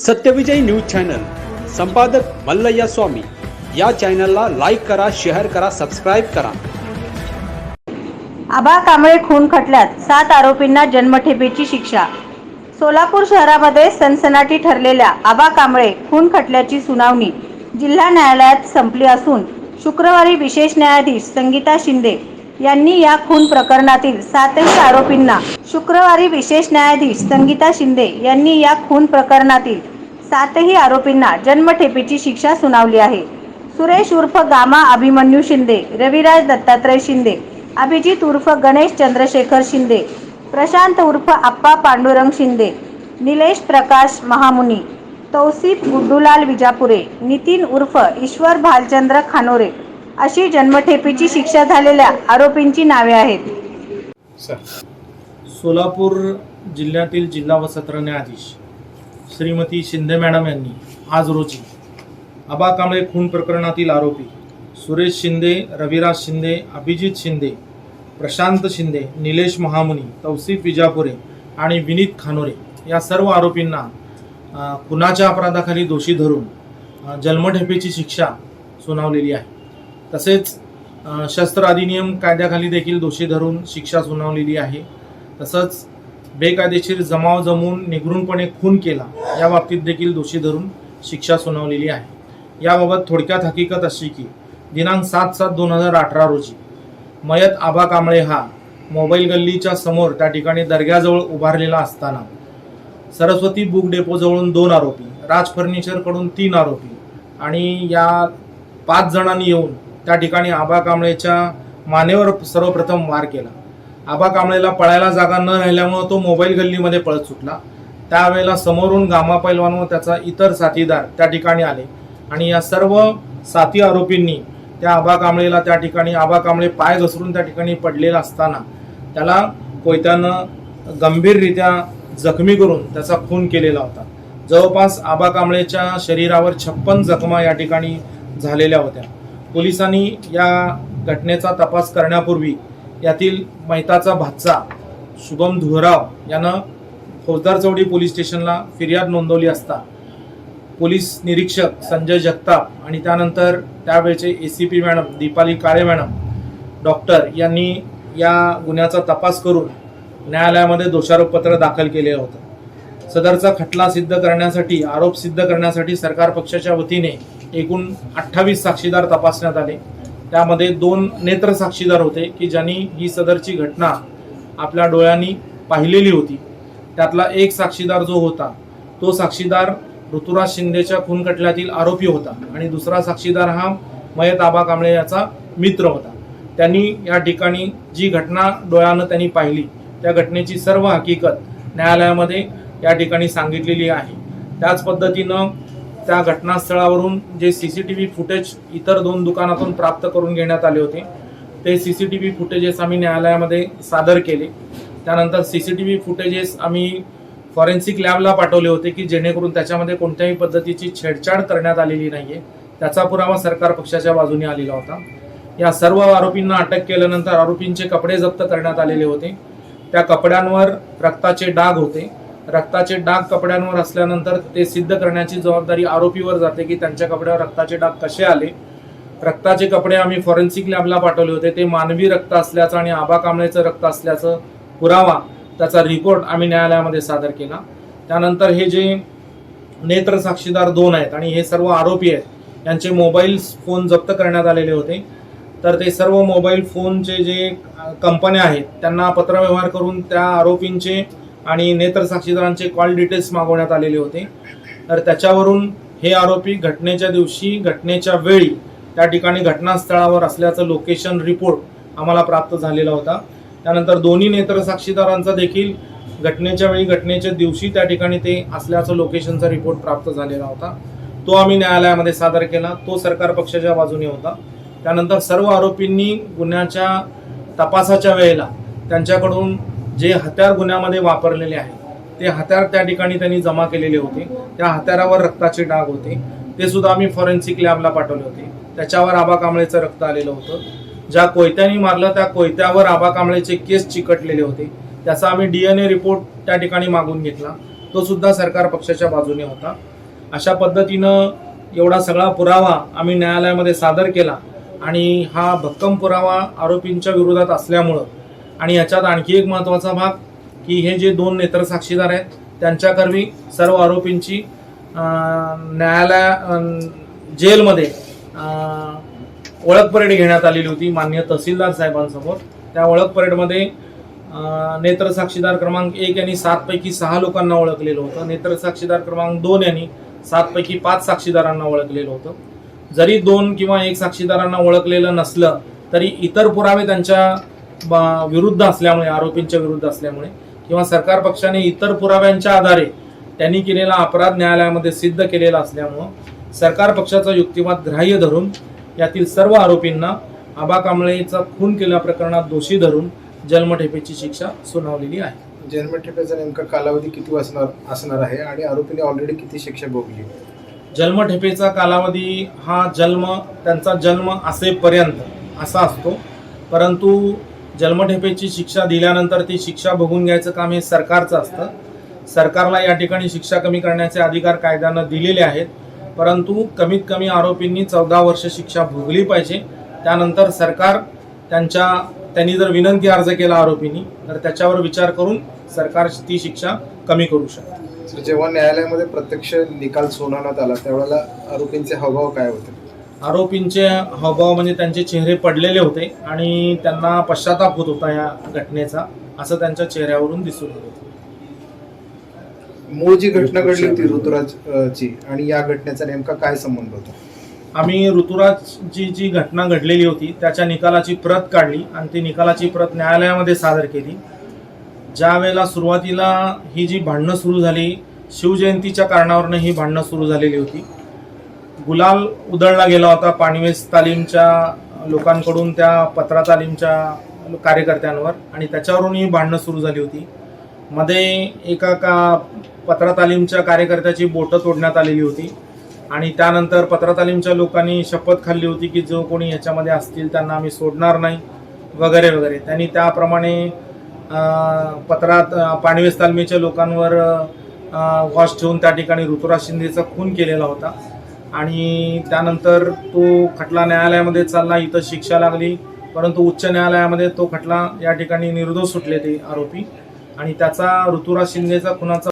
Satyavijay news channel. संपादक मल्लय्या स्वामी. या चॅनलला लाईक करा शेअर करा सबस्क्राईब करा. आबा कांबळे खून खटल्यात. सात आरोपींना जन्मठेपेची शिक्षा. सोलापूर शहरामध्ये सनसनाटी ठरलेल्या आबा कांबळे खून खटल्याची सुनावणी जिल्हा न्यायालयात संपली असून शुक्रवारी विशेष न्यायाधीश संगीता शिंदे यांनी या खून प्रकरणातील सातही आरोपींना शुक्रवारी विशेष न्यायाधीश संगीता शिंदे यांनी या खून प्रकरणातील सातही आरोपींना जन्मठेपेची शिक्षा सुनावली आहे. सुरेश उर्फ गामा अभिमन्यू शिंदे रविराज दत्तात्रय शिंदे अभिजित उर्फ गणेश चंद्रशेखर शिंदे प्रशांत उर्फ आप्पा पांडुरंग शिंदे निलेश प्रकाश महामुनी तौसिफ गुड्डूलाल विजापुरे नितीन उर्फ ईश्वर भालचंद्र खानोरे अशी जन्मठेपेची शिक्षा झालेल्या आरोपींची नावे आहेत. सोलापूर जिल्ह्यातील जिल्हा व सत्र न्यायाधीश श्रीमती शिंदे मॅडम यांनी आज रोजी आबा कांबळे खून प्रकरणातील आरोपी सुरेश शिंदे रविराज शिंदे अभिजित शिंदे प्रशांत शिंदे निलेश महामुनी तौसिफ विजापुरे आणि विनीत खानोरे या सर्व आरोपींना खुनाच्या अपराधाखाली दोषी धरून जन्मठेपेची शिक्षा सुनावलेली आहे. तसेच शस्त्र अधिनियम कायद्याखाली देखील दोषी धरून शिक्षा सुनावलेली आहे. तसंच बेकायदेशीर जमाव जमवून निगरूनपणे खून केला या बाबतीत देखील दोषी धरून शिक्षा सुनावलेली आहे. याबाबत थोडक्यात हकीकत अशी की दिनांक सात सात दोन हजार अठरा रोजी मयत आबा कांबळे हा मोबाईल गल्लीच्या समोर त्या ठिकाणी दर्ग्याजवळ उभारलेला असताना सरस्वती बुक डेपोजवळून दोन आरोपी राज फर्निचरकडून तीन आरोपी आणि या पाच जणांनी येऊन त्या ठिकाणी आबा कांबळेच्या मानेवर सर्वप्रथम वार केला. आबा कांबळेला पळायला जागा न राहिल्यामुळं तो मोबाईल गल्लीमध्ये पळत सुटला. त्यावेळेला समोरून गामा पैलवान व त्याचा इतर साथीदार त्या ठिकाणी आले. आणि या सर्व साथी आरोपींनी त्या आबा कांबळेला त्या ठिकाणी आबा कांबळे पाय घसरून त्या ठिकाणी पडलेला असताना त्याला कोयत्यानं गंभीररित्या जखमी करून त्याचा खून केलेला होता. जवळपास आबा कांबळेच्या शरीरावर छप्पन जखमा या ठिकाणी झालेल्या होत्या. पोलिसांनी या घटनेचा तपास करण्यापूर्वी यातील मैताचा भाचा शुभम धुहराव यानं फौजदार चौडी पोलीस स्टेशनला फिर्याद नोंदवली असता. पोलीस निरीक्षक संजय जगताप आणि त्यानंतर त्यावेळचे A C P madam Deepali Kale madam doctor यांनी या गुन्ह्याचा तपास करून न्यायालयामध्ये दोषारोपपत्र दाखल केले होतं. सदरचा खटला सिद्ध करण्यासाठी आरोप सिद्ध करण्यासाठी सरकार पक्षाच्या वतीने एकूण अठ्ठावीस साक्षीदार तपासण्यात आले. त्यामध्ये दोन नेत्र साक्षीदार होते की ज्यांनी ही सदरची घटना आपल्या डोळ्यांनी पाहिलेली होती. त्यातला एक साक्षीदार जो होता तो साक्षीदार ऋतुराज शिंदेच्या खून खटल्यातील आरोपी होता आणि दुसरा साक्षीदार हा मयत आबा कांबळे याचा मित्र होता. त्यांनी या ठिकाणी जी घटना डोळ्यानं त्यांनी पाहिली त्या घटनेची सर्व हकीकत न्यायालयामध्ये या ठिकाणी सांगितलेली आहे. त्याच पद्धतीनं त्या घटनास्थळावरून जे C C T V footage इतर दोन दुकानातून प्राप्त करून घेण्यात आले होते ते C C T V footages आम्ही न्यायालयामध्ये सादर केले. त्यानंतर C C T V footages आम्ही फॉरेन्सिक लॅबला पाठवले होते की जेणेकरून त्याच्यामध्ये कोणत्याही पद्धतीची छेडछाड करण्यात आलेली नाही आहे त्याचा पुरावा सरकार पक्षाच्या बाजूने आलेला होता. या सर्व आरोपींना अटक केल्यानंतर आरोपींचे कपडे जप्त करण्यात आलेले होते. त्या कपड्यांवर रक्ताचे डाग होते. रक्ताचे डाग कपड्यांवर असल्यानंतर ते सिद्ध करण्याची जबाबदारी आरोपीवर जाते की त्यांच्या कपड्यावर रक्ताचे डाग कसे आले. रक्ताचे कपडे आम्ही फॉरेन्सिक लॅबला पाठवले होते. ते मानवी रक्त असल्याचं आणि आबा कांबळेचं रक्त असल्याचं पुरावा त्याचा रिपोर्ट आम्ही न्यायालयामध्ये सादर केला. त्यानंतर हे जे नेत्र साक्षीदार दोन आहेत आणि हे सर्व आरोपी आहेत यांचे मोबाईल फोन जप्त करण्यात आलेले होते. तर ते सर्व मोबाईल फोनचे जे कंपन्या आहेत त्यांना पत्रव्यवहार करून त्या आरोपींचे आणि नेत्र साक्षीदारांचे कॉल डिटेल्स मागवण्यात आलेले होते. तर त्याच्यावरून हे आरोपी घटनेच्या दिवशी घटनेच्या वेळी त्या ठिकाणी घटनास्थळावर असल्याचं लोकेशन रिपोर्ट आम्हाला प्राप्त झालेला होता. त्यानंतर दोन्ही नेत्र साक्षीदारांचा देखील घटनेच्या वेळी घटनेच्या दिवशी त्या ठिकाणी ते असल्याचं लोकेशनचा रिपोर्ट प्राप्त झालेला होता. तो आम्ही न्यायालयामध्ये सादर केला. तो सरकार पक्षाच्या बाजूने होता. त्यानंतर सर्व आरोपींनी गुन्ह्याच्या तपासाच्या वेळेला त्यांच्याकडून जे हत्यार गुन्ह्यामध्ये वापरलेले आहे ते हत्यार त्या ठिकाणी त्यांनी जमा केलेले होते. त्या हत्यारावर रक्ताचे डाग होते. ते सुद्धा आम्ही फॉरेन्सिक लॅबला पाठवले होते. त्याच्यावर आबा कांबळेचं रक्त आलेलं होतं. ज्या कोयत्याने मारलं त्या कोयत्यावर आबा कांबळेचे केस चिकटलेले होते. त्याचा आम्ही डी एन ए रिपोर्ट त्या ठिकाणी मागून घेतला. तो सुद्धा सरकार पक्षाच्या बाजूने होता. अशा पद्धतीनं एवढा सगळा पुरावा आम्ही न्यायालयामध्ये सादर केला. आणि हा भक्कम पुरावा आरोपींच्या विरोधात असल्यामुळं आणि याच्यात आणखी एक महत्त्वाचा भाग की हे जे दोन नेत्र साक्षीदार आहेत त्यांच्याकरवी सर्व आरोपींची न्यायालया जेलमध्ये ओळख परेड घेण्यात आलेली होती मान्य तहसीलदार साहेबांसमोर. त्या ओळख परेडमध्ये नेत्र साक्षीदार क्रमांक एक यांनी सातपैकी सहा लोकांना ओळखलेलं होतं. नेत्र साक्षीदार क्रमांक दोन यांनी सातपैकी पाच साक्षीदारांना ओळखलेलं होतं. जरी दोन किंवा एक साक्षीदारांना ओळखलेलं नसलं तरी इतर पुरावे त्यांच्या विरुद्ध असल्यामुळे आरोपींच्या विरुद्ध असल्यामुळे किंवा सरकार पक्षाने इतर पुराव्यांच्या आधारे त्यांनी केलेला अपराध न्यायालयामध्ये सिद्ध केलेला असल्यामुळं सरकार पक्षाचा युक्तिवाद ग्राह्य धरून यातील सर्व आरोपींना आबा कांबळेचा खून केल्या प्रकरणात दोषी धरून जन्मठेपेची शिक्षा सुनावलेली आहे. जन्मठेपेचा नेमका कालावधी किती असणार असणार आहे आणि आरोपीने ऑलरेडी किती शिक्षा भोगली? जन्मठेपेचा कालावधी हा जन्म त्यांचा जन्म असेपर्यंत असा असतो. परंतु जन्मठेपेची शिक्षा दिल्यानंतर ती शिक्षा बघून घ्यायचं काम हे सरकारचं असतं. सरकारला या ठिकाणी शिक्षा कमी करण्याचे अधिकार कायद्यानं दिलेले आहेत. परंतु कमीत कमी आरोपींनी चौदा वर्ष शिक्षा भोगली पाहिजे. त्यानंतर सरकार त्यांच्या त्यांनी जर विनंती अर्ज केला आरोपींनी तर त्याच्यावर विचार करून सरकार ती शिक्षा कमी करू शकते. जेव्हा न्यायालयामध्ये प्रत्यक्ष निकाल सुनावण्यात आला त्यावेळेला आरोपींचे हावभाव काय होते? आरोपींचे हावभाव म्हणजे त्यांचे चेहरे पडलेले होते आणि त्यांना पश्चाताप होत होता या घटनेचा असं त्यांच्या चेहऱ्यावरून दिसून होतं. मूळ जी घटना घडली होती ऋतुराज अ, ची आणि या घटनेचा नेमका काय संबंध होता? आम्ही ऋतुराजची जी घटना घडलेली होती त्याच्या निकालाची प्रत काढली आणि ती निकालाची प्रत न्यायालयामध्ये सादर केली. ज्या वेळेला सुरुवातीला ही जी भांडणं सुरू झाली शिवजयंतीच्या कारणावरनं ही भांडणं सुरू झालेली होती. गुलाल उधळला गेला होता पाणीवेस तालीमच्या लोकांकडून त्या पत्रा तालीमच्या कार्यकर्त्यांवर आणि त्याच्यावरून ही भांडणं सुरू झाली होती. मध्ये एका का पत्रा तालीमच्या कार्यकर्त्याची बोटं तोडण्यात आलेली होती आणि त्यानंतर पत्रा तालीमच्या लोकांनी शपथ खाल्ली होती की जो कोणी याच्यामध्ये असतील त्यांना आम्ही सोडणार नाही वगैरे वगैरे. त्यांनी त्याप्रमाणे पत्रात पाणीवेस तालमीच्या लोकांवर वॉश ठेवून त्या ठिकाणी ऋतुराज शिंदेचा खून केलेला होता. आणि त्यानंतर तो खटला न्यायालयामध्ये चालला इथं शिक्षा लागली. परंतु उच्च न्यायालयामध्ये तो खटला या ठिकाणी निर्दोष सुटले ते आरोपी. आणि त्याचा ऋतुराज शिंदेचा खुनाचा